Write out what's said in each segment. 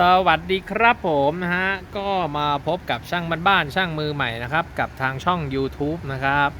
สวัสดีครับผมนะฮะ ก็มาพบกับช่างบ้านๆช่างมือใหม่นะครับ กับทางช่อง YouTube นะครับ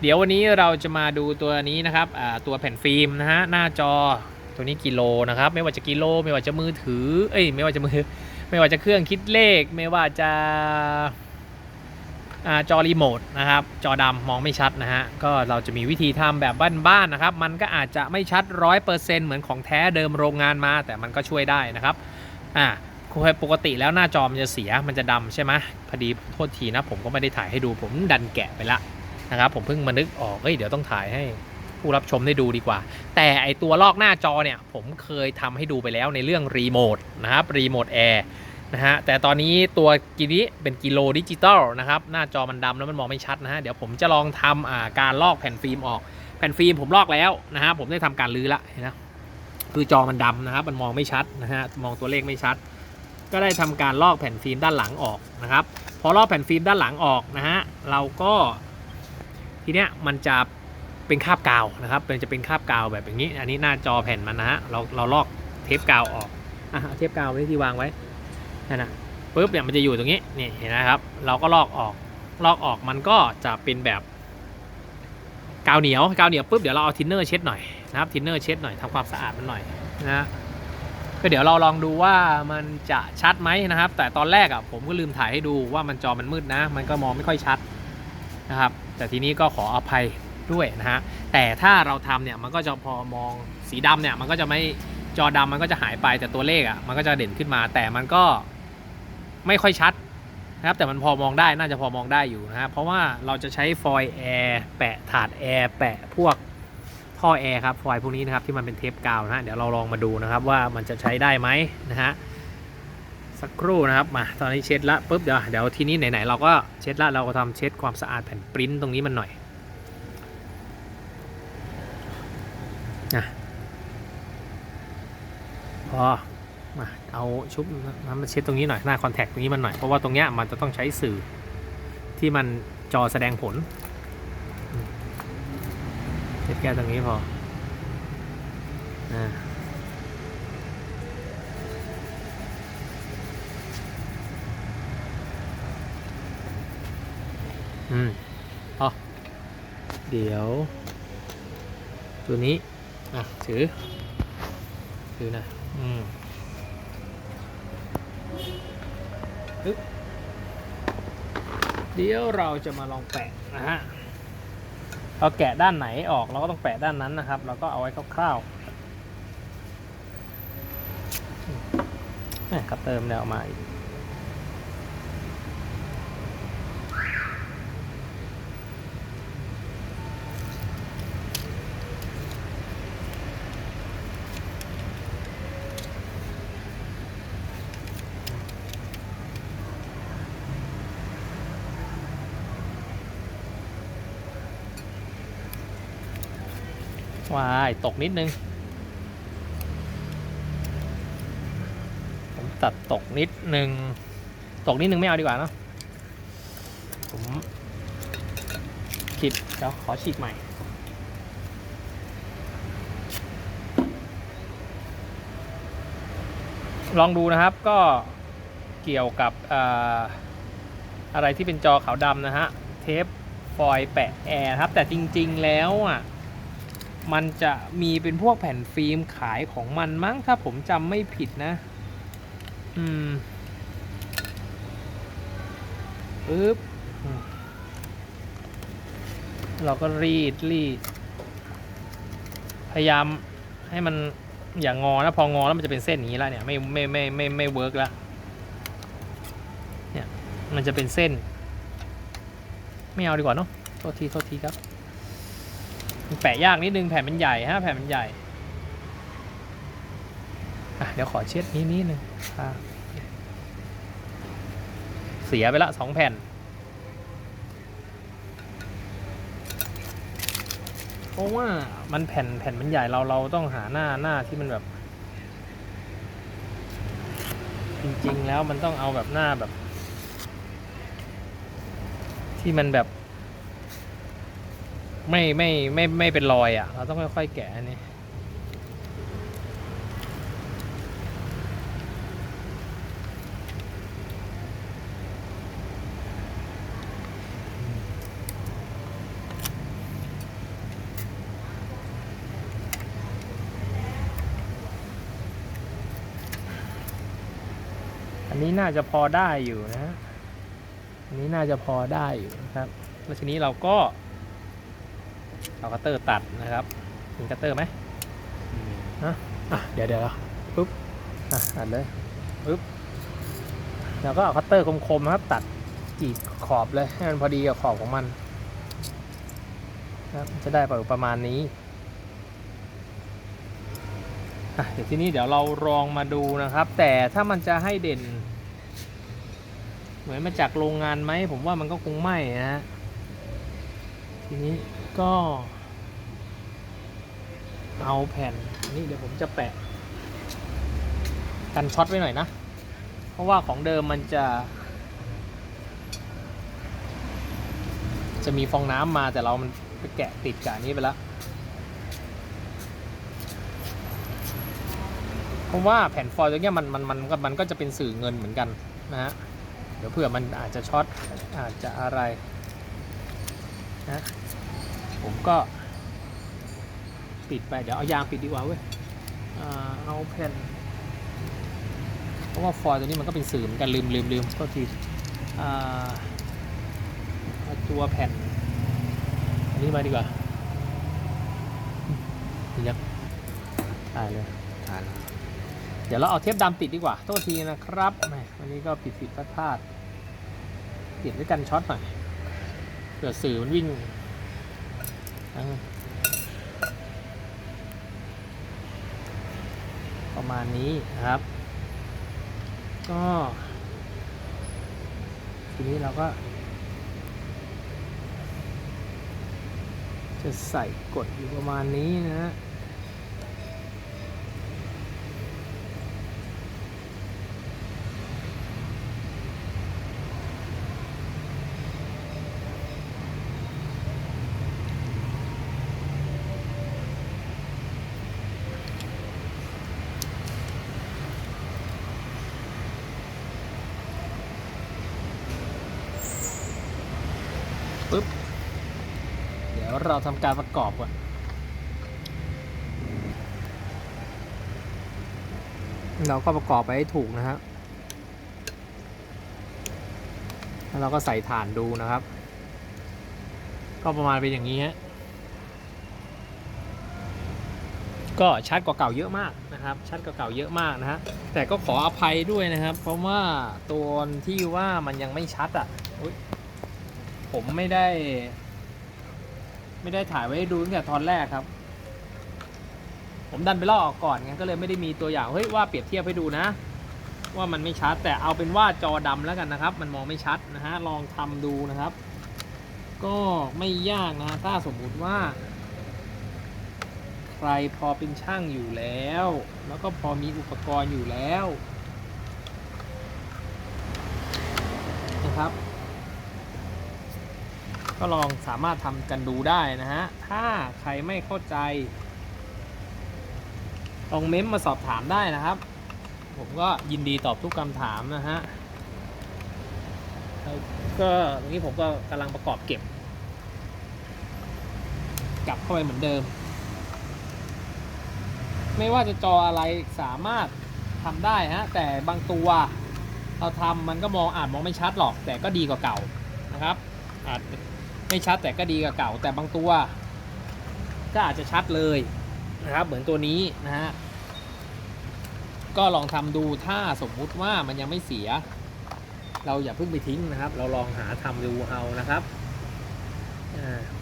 เดี๋ยววันนี้เราจะมาดูตัวนี้นะครับตัวแผ่นฟิล์มนะฮะ หน้าจอตัวนี้กิโลนะครับ ไม่ว่าจะกิโล ไม่ว่าจะมือถือ เอ้ย ไม่ว่าจะมือ ไม่ว่าจะเครื่องคิดเลข ไม่ว่าจะอาจอรีโมทนะครับ จอดำมองไม่ชัดนะฮะ ก็เราจะมีวิธีทำแบบบ้านๆนะครับ มันก็อาจจะไม่ชัด 100%เหมือนของแท้เดิมโรงงานมา แต่มันก็ช่วยได้นะครับ อ่าปกติแล้วหน้าจอมันจะเสียมันจะดำใช่ไหมพอดีโทษทีนะผมก็ไม่ได้ถ่ายให้ดูผมดันแกะไปละนะครับผมเพิ่งมานึกออกเอ้ยเดี๋ยวต้องถ่ายให้ผู้รับชมได้ดูดีกว่า แต่ไอตัวลอกหน้าจอเนี่ย ผมเคยทำให้ดูไปแล้วในเรื่องรีโมทนะครับรีโมทแอร์นะฮะแต่ตอนนี้ตัวกินี้เป็นกิโลดิจิตอลนะครับหน้าจอมันดำแล้วมันมองไม่ชัดนะฮะเดี๋ยวผมจะลองทำอ่าการลอกแผ่นฟิล์มออกแผ่นฟิล์มผมลอกแล้วนะฮะผมได้ทำการลื้อละเห็นนะ คือจอมันดำนะครับ มันมองไม่ชัดนะฮะมองตัวเลขไม่ชัด ก็ได้ทำการลอกแผ่นฟิล์มด้านหลังออกนะครับพอลอกแผ่นฟิล์มด้านหลังออกนะฮะเราก็ทีเนี้ยมันจะเป็นคาบกาวนะครับเป็นจะเป็นคาบกาวแบบอย่างนี้ อันนี้หน้าจอแผ่นมันนะฮะเราเราลอกเทปกาวออกอะเอาเทปกาวไว้ที่วางไว้นั่นนะปุ๊บเนี่ยมันจะอยู่ตรงนี้นี่เห็นนะครับ เราก็ลอกออกลอกออกมันก็จะเป็นแบบกาวเหนียวกาวเหนียวปุ๊บเดี๋ยวเราเอาทินเนอร์เช็ดหน่อย นะครับทินเนอร์เช็ดหน่อยทำความสะอาดมันหน่อยนะฮะก็เดี๋ยวเราลองดูว่ามันจะชัดไหมนะครับ แต่ตอนแรกอะผมก็ลืมถ่ายให้ดูว่ามันจอมันมืดนะ มันก็มองไม่ค่อยชัดนะครับ แต่ทีนี้ก็ขออภัยด้วยนะฮะแต่ถ้าเราทำเนี่ยมันก็จะพอมองสีดำเนี่ยมันก็จะไม่จอดำมันก็จะหายไปแต่ตัวเลขอะมันก็จะเด่นขึ้นมา แต่มันก็ไม่ค่อยชัดนะครับแต่มันพอมองได้น่าจะพอมองได้อยู่นะครับเพราะว่าเราจะใช้ฟอยล์แอร์แปะถาดแอร์แปะพวก ท่อแอร์ครับฟอยล์พวกนี้นะครับที่มันเป็นเทปกาวนะฮะเดี๋ยวเราลองมาดูนะครับว่ามันจะใช้ได้ไหมนะฮะสักครู่นะครับมาตอนนี้เช็ดละปุ๊บเดี๋ยวเดี๋ยวทีนี้ไหนๆเราก็เช็ดละเราก็ทำเช็ดความสะอาดแผ่นปริ้นตรงนี้มันหน่อยนะพอมาเอาชุบน้ำมาเช็ดตรงนี้หน่อยหน้าคอนแทคตรงนี้มันหน่อยเพราะว่าตรงเนี้ยมันจะต้องใช้สื่อที่มันจอแสดงผล เช็ดแก้ตรงนี้พออ่าอืมอ๋อเดี๋ยว ตัวนี้ อะ ถือ ถือนะ อืมเดี๋ยวเราจะมาลองแปะนะฮะ เราแกะด้านไหนออกเราก็ต้องแปะด้านนั้นนะครับ เราก็เอาไว้คร่าวๆแหม่คัตเติมเนี่ยเอามาอีก วายตกนิดนึง ผมตัดตกนิดนึง ตกนิดนึงไม่เอาดีกว่าเนอะผมคิดเดี๋ยวขอฉีกใหม่ ลองดูนะครับก็เกี่ยวกับออะไรที่เป็นจอขาวดำนะฮะ เทปฟอยล์แปะแอร์ครับ แต่จริง ๆ แล้วอะ มันจะมีเป็นพวกแผ่นฟิล์มขายของมันมั้งถ้าผมจำไม่ผิดนะ อืมปึ๊บเราก็รีดรีด พยายามให้มันอย่างงอนะพองอแล้วมันจะเป็นเส้นอย่างนี้แล้วเนี่ยไม่ไม่ไม่ไม่ไม่เวิร์กแล้วเนี่ยมันจะเป็นเส้น ไม่เอาดีกว่าเนาะโทษทีโทษทีครับ แปะยากนิดนึงแผ่นมันใหญ่ฮะแผ่นมันใหญ่อะเดี๋ยวขอเช็ดนี้นิดนึงอะเสียไปละสองแผ่น เพราะว่ามันแผ่นแผ่นมันใหญ่เราเราต้องหาหน้าหน้าที่มันแบบ จริงๆแล้วมันต้องเอาแบบหน้าแบบ ที่มันแบบ ไม่ไม่ไม่ไม่เป็นรอยอะ เราต้องค่อยๆแกะอันนี้อันนี้น่าจะพอได้อยู่นะ อันนี้น่าจะพอได้อยู่นะครับ แล้วทีนี้เราก็ เอาคัตเตอร์ตัดนะครับถึงคัตเตอร์ไหมนะอะเดี๋ยวเดี๋ยวปุ๊บอะตัดเลยปุ๊บแล้วก็เอาคัตเตอร์คมๆนะครับตัดกรีดขอบเลยให้มันพอดีกับขอบของมันนะครับจะได้ประมาณนี้อะเดี๋ยวที่นี้เดี๋ยวเราลองมาดูนะครับ แต่ถ้ามันจะให้เด่น เหมือนมาจากโรงงานไหมผมว่ามันก็คงไม่นะฮะทีนี้ ก็ เอาแผ่นนี่เดี๋ยวผมจะแปะ กันช็อตไว้หน่อยนะ เพราะว่าของเดิมมันจะ จะมีฟองน้ำมาแต่เรามันไปแกะติดกับนี้ไปแล้วเพราะว่าแผ่นฟอยล์ตรงเนี้ยมันมันมันก็มันก็จะเป็นสื่อเงินเหมือนกันนะฮะเดี๋ยวเผื่อมันอาจจะช็อตอาจจะอะไรนะ ผมก็ ปิดไป เดี๋ยวเอายางปิดดีกว่าเว้ยเอาแผ่น เพราะว่าฟอยล์ตัวนี้มันก็เป็นสื่อเหมือนกันลืมลืมลืมก็ทีตัวแผ่น อันนี้มาดีกว่านี่ยักถ่ายเลยถ่ายเลยเดี๋ยวเราเอาเทปดำติดดีกว่าโทษทีนะครับวันนี้ก็ผิดผิดพลาดพลาดติดด้วยกันช็อตหน่อยเผื่อสื่อมันวิ่ง ประมาณนี้นะครับ ก็ ทีนี้เราก็ จะใส่กดอยู่ประมาณนี้นะ เดี๋ยวเราทำการประกอบก่อนเราก็ประกอบไปให้ถูกนะฮะแล้วเราก็ใส่ฐานดูนะครับ ก็ประมาณเป็นอย่างนี้ฮะ ก็ชัดกว่าเก่าเยอะมากนะครับ ชัดกว่าเก่าเยอะมากนะฮะ แต่ก็ขออภัยด้วยนะครับ เพราะว่าตัวที่ว่ามันยังไม่ชัดอะอุ๊ยผมไม่ได้ ไม่ได้ถ่ายไว้ให้ดูตั้งแต่ตอนแรกครับ ผมดันไปลอกออกก่อนไงก็เลยไม่ได้มีตัวอย่างเฮ้ยว่าเปรียบเทียบให้ดูนะ ว่ามันไม่ชัด แต่เอาเป็นว่าจอดำแล้วกันนะครับ มันมองไม่ชัดนะฮะลองทำดูนะครับ ก็ไม่ยากนะถ้าสมมุติว่า ใครพอเป็นช่างอยู่แล้ว แล้วก็พอมีอุปกรณ์อยู่แล้ว นะครับ ก็ลองสามารถทำกันดูได้นะฮะ ถ้าใครไม่เข้าใจ ลองเม้มมาสอบถามได้นะครับ ผมก็ยินดีตอบทุกคำถามนะฮะแล้วก็ตรงนี้ผมก็กำลังประกอบเก็บ กลับเข้าไปเหมือนเดิม ไม่ว่าจะจออะไรสามารถทำได้ฮะ แต่บางตัวเราทำมันก็มองอาจมองไม่ชัดหรอก แต่ก็ดีกว่าเก่านะครับอาจ ไม่ชัดแต่ก็ดีกว่าเก่า แต่บางตัว ก็อาจจะชัดเลยนะครับ เหมือนตัวนี้นะฮะก็ลองทำดูถ้าสมมุติว่ามันยังไม่เสีย เราอย่าเพิ่งไปทิ้งนะครับ เราลองหาทำดูเอานะครับ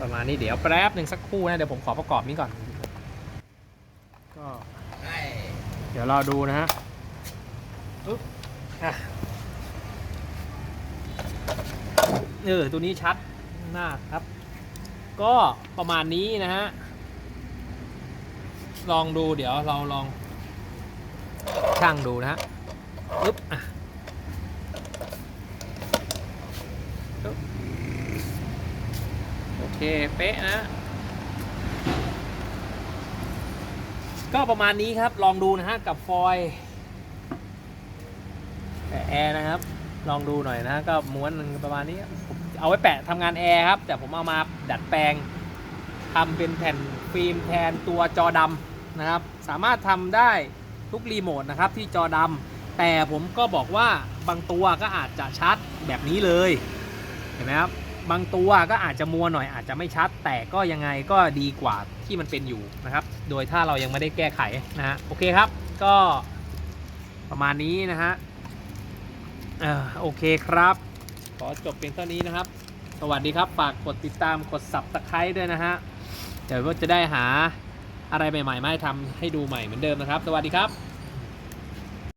ประมาณนี้เดี๋ยวแป๊บหนึ่งสักครู่นะเดี๋ยวผมขอประกอบนี้ก่อนก็เดี๋ยวรอดูนะฮะปึ๊บอะเออตัวนี้ชัด มาครับ ก็ประมาณนี้นะฮะ ลองดูเดี๋ยวเราลองช่างดูนะฮะปึ๊บอะปึ๊บโอเค เป๊ะนะ ก็ประมาณนี้ครับลองดูนะฮะ กับฟอยแปะแอร์นะครับ ลองดูหน่อยนะก็ม้วนมันประมาณนี้ผม เอาไว้แปะทำงานแอร์ครับ แต่ผมเอามาดัดแปลงทำเป็นแผ่นฟิล์มแทนตัวจอดำนะครับ สามารถทำได้ทุกรีโมทนะครับที่จอดำแต่ผมก็บอกว่าบางตัวก็อาจจะชัดแบบนี้เลย เห็นไหมครับ บางตัวก็อาจจะมัวหน่อยอาจจะไม่ชัด แต่ก็ยังไงก็ดีกว่าที่มันเป็นอยู่นะครับ โดยถ้าเรายังไม่ได้แก้ไขนะฮะโอเคครับ ก็ประมาณนี้นะฮะโอเคครับ ขอจบเพียงเท่านี้นะครับ สวัสดีครับ ฝากกดติดตามกด subscribe ด้วยนะฮะ เดี๋ยวก็จะได้หาอะไรใหม่ๆมาให้ทำให้ดูใหม่เหมือนเดิมนะครับ สวัสดีครับ